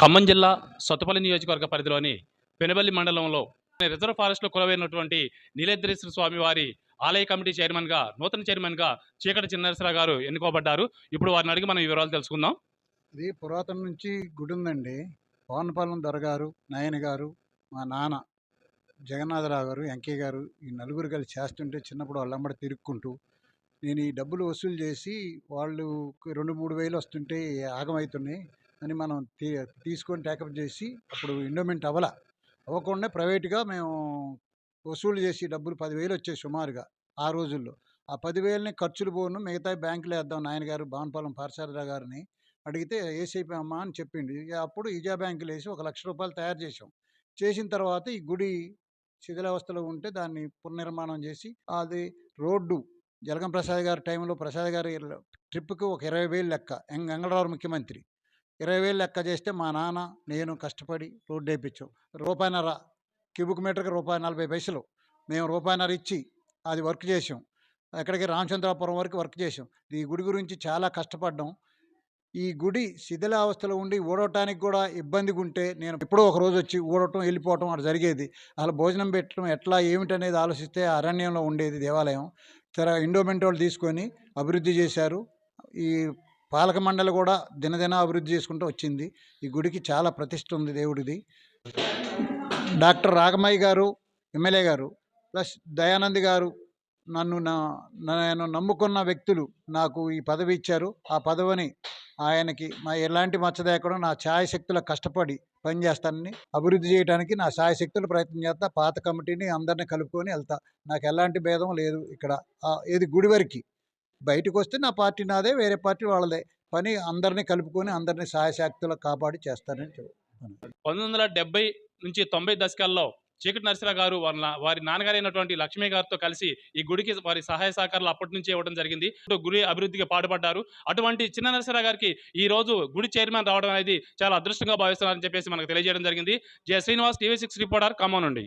ఖమ్మం జిల్లా సొత్తపల్లి నియోజకవర్గ పరిధిలోని పెనబల్లి మండలంలో రిజర్వ్ ఫారెస్ట్లో కొలవైనటువంటి నీలేద్రేశ్వర స్వామి వారి ఆలయ కమిటీ చైర్మన్గా నూతన చైర్మన్గా చీకటి చిన్నరసరావు గారు ఎన్నుకోబడ్డారు. ఇప్పుడు వారిని అడిగి మనం వివరాలు తెలుసుకుందాం. ఇది పురాతన నుంచి గుడి ఉందండి పవన్పాలెం దొరగారు నయన గారు మా నాన్న జగన్నాథరావు గారు ఎంకే గారు ఈ నలుగురు కలిసి చేస్తుంటే చిన్నప్పుడు వాళ్ళమ్మడి తిరుక్కుంటూ నేను ఈ డబ్బులు వసూలు చేసి వాళ్ళు రెండు మూడు వేలు వస్తుంటే ఆగమవుతున్నాయి అని మనం తీ తీసుకొని టేకప్ చేసి అప్పుడు ఎండోమెంట్ అవ్వల. అవ్వకుండా ప్రైవేట్గా మేము వసూలు చేసి డబ్బులు పదివేలు వచ్చాయి సుమారుగా ఆ రోజుల్లో. ఆ పదివేలని ఖర్చులు పోను మిగతా బ్యాంకులో వేద్దాం నాయన గారు భావనపాలెం పార్సారరావు గారిని అడిగితే ఏసీపీ అమ్మ అని చెప్పిండు. అప్పుడు ఇజా బ్యాంకులు వేసి ఒక లక్ష రూపాయలు తయారు చేసాం చేసిన తర్వాత ఈ గుడి శిథిలావస్థలో ఉంటే దాన్ని పునర్నిర్మాణం చేసి అది రోడ్డు జలగం ప్రసాద్ గారి టైంలో ప్రసాద్ గారి ట్రిప్కి ఒక ఇరవై వేలు లెక్క. వెంగళరావు ముఖ్యమంత్రి. ఇరవై వేలు లెక్క చేస్తే మా నాన్న నేను కష్టపడి రోడ్డు వేయించాం. రూపాయిన్నర క్యూబిక్ మీటర్కి రూపాయి నలభై పైసలు. మేము రూపాయిన్నర ఇచ్చి అది వర్క్ చేసాం ఎక్కడికి? రామచంద్రాపురం వరకు వర్క్ చేసాం ఈ గుడి గురించి చాలా కష్టపడ్డాం. ఈ గుడి శిథిలావస్థలో ఉండి ఊడటానికి కూడా ఇబ్బందిగా ఉంటే నేను ఎప్పుడో ఒక రోజు వచ్చి ఊడటం వెళ్ళిపోవటం అటు జరిగేది. అలా భోజనం పెట్టడం ఎట్లా ఏమిటనేది ఆలోచిస్తే అరణ్యంలో ఉండేది దేవాలయం. తెర ఇండోమెంటోలు వాళ్ళు తీసుకొని అభివృద్ధి చేశారు. ఈ పాలక మండలి కూడా దినదిన అభివృద్ధి చేసుకుంటూ వచ్చింది. ఈ గుడికి చాలా ప్రతిష్ట ఉంది దేవుడిది. డాక్టర్ రాగమయ్య గారు ఎమ్మెల్యే గారు ప్లస్ దయానంద్ గారు నన్ను నా నేను నమ్ముకున్న వ్యక్తులు నాకు ఈ పదవి ఇచ్చారు. ఆ పదవిని ఆయనకి మా ఎలాంటి మచ్చ లేకుండా నా ఛాయశక్తుల కష్టపడి పనిచేస్తానని అభివృద్ధి చేయడానికి నా ఛాయశక్తులు ప్రయత్నం చేస్తా పాత కమిటీని అందరిని కలుపుకొని వెళ్తా. నాకు ఎలాంటి భేదం లేదు ఇక్కడ. ఏది గుడి వరకు. బయటకు వస్తే నా పార్టీ నాదే వేరే పార్టీ వాళ్ళదే. పని అందరినీ కలుపుకొని అందరినీ ఛాయశక్తులు కాపాడి చేస్తానని చెప్పు పంతొమ్మిది వందల డెబ్బై నుంచి తొంభై దశకాల్లో చీకటి నరసరావు గారు వారి వారి నాన్నగారైనటువంటి లక్ష్మీ గారితో కలిసి ఈ గుడికి వారి సహాయ సహకారాలు అప్పటి నుంచి ఇవ్వడం జరిగింది. గుడి అభివృద్ధికి పాటుపడ్డారు. అటువంటి చిన్న నరసరావు గారికి ఈ రోజు గుడి చైర్మన్ రావడం అనేది చాలా అదృష్టంగా భావిస్తున్నారని చెప్పేసి మనకు తెలియజేయడం జరిగింది. Jaya Srinivas TV six reporter Khammam నుండి.